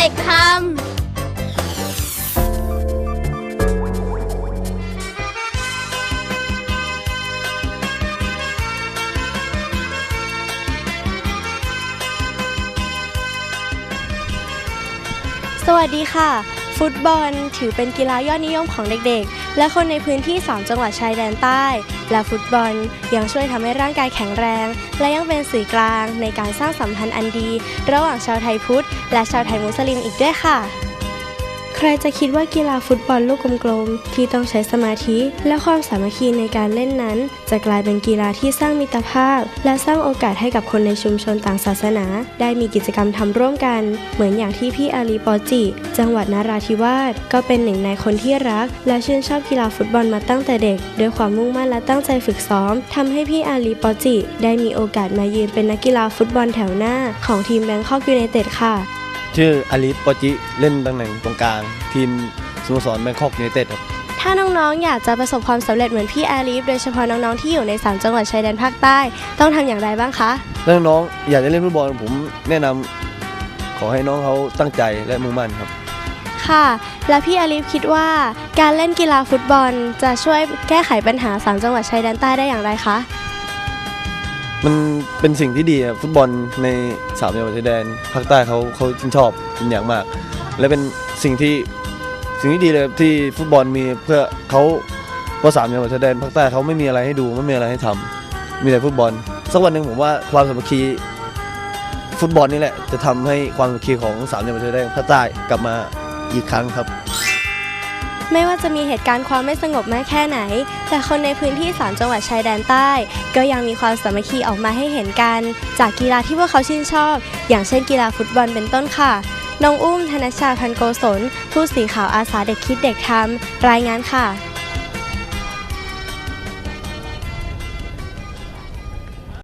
ด็กทำสวัสดีค่ะ ฟุตบอล ถือเป็นกีฬายอดนิยมของเด็กๆ และคนในพื้นที่ 3 จังหวัดชายแดนใต้ และฟุตบอลยังช่วยทำให้ร่างกายแข็งแรง และยังเป็นสื่อกลางในการสร้างสัมพันธ์อันดี ระหว่างชาวไทยพุทธ และชาวไทยมุสลิมอีกด้วยค่ะ ใครจะคิดว่ากีฬาฟุตบอลลูกกลมๆ ที่ต้องใช้สมาธิ และความสามัคคีในการเล่นนั้น จะกลายเป็นกีฬาที่สร้างมิตรภาพ และสร้างโอกาสให้กับคนในชุมชนต่างศาสนา ได้มีกิจกรรมทำร่วมกัน เหมือนอย่างที่พี่อาลีปอจิ จังหวัดนาราธิวาสก็เป็นหนึ่งในคนที่รัก และชื่นชอบกีฬาฟุตบอลมาตั้งแต่เด็ก ด้วยความมุ่งมั่นและตั้งใจฝึกซ้อมทำให้พี่อาลีปอจิ ได้มีโอกาสมายืนเป็นนักกีฬาฟุตบอลแถวหน้า ของทีมแบงคอกยูไนเต็ดค่ะ ชื่ออาลิฟปอจิเล่นตำแหน่งตรงกลาง ทีมสโมสรแบงคอกยูไนเต็ดครับ ถ้าน้องๆ อยากจะประสบความสำเร็จเหมือนพี่แอลีฟโดยเฉพาะน้องๆ ที่อยู่ใน 3 จังหวัดชายแดนภาคใต้ ต้องทำอย่างไรบ้างคะถ้าน้องๆ อยากจะเล่นฟุตบอลผมแนะนำขอให้น้องเขาตั้งใจและมุ่งมั่นครับ ค่ะ แล้วพี่แอลีฟคิดว่าการเล่นกีฬาฟุตบอลจะช่วยแก้ไขปัญหา 3 จังหวัดชายแดนใต้ได้อย่างไรคะ มันเป็นสิ่งที่ดีครับฟุตบอลในสามจังหวัดชายแดนภาคใต้เขาเขาชื่นชอบเป็นอย่างมาก และเป็นสิ่งที่สิ่งที่ดีเลยที่ฟุตบอลมีเพื่อเขาเพราะสามจังหวัดชายแดนภาคใต้เขาไม่มีอะไรให้ดูไม่มีอะไรให้ทำมีแต่ฟุตบอลสักวันหนึ่งผมว่าความสามัคคีฟุตบอลนี่แหละจะทำให้ความสามัคคีของสามจังหวัดชายแดนภาคใต้กลับมาอีกครั้งครับ ไม่ว่าจะมีเหตุการณ์ความไม่สงบมากแค่ไหน แต่คนในพื้นที่ 3 จังหวัดชายแดนใต้ ก็ยังมีความสามัคคีออกมาให้เห็นกัน จากกีฬาที่พวกเขาชื่นชอบ อย่างเช่นกีฬาฟุตบอลเป็นต้นค่ะน้องอุ้มธนชาพันโกศลผู้สีขาวอาสาเด็กคิดเด็กทำรายงานค่ะ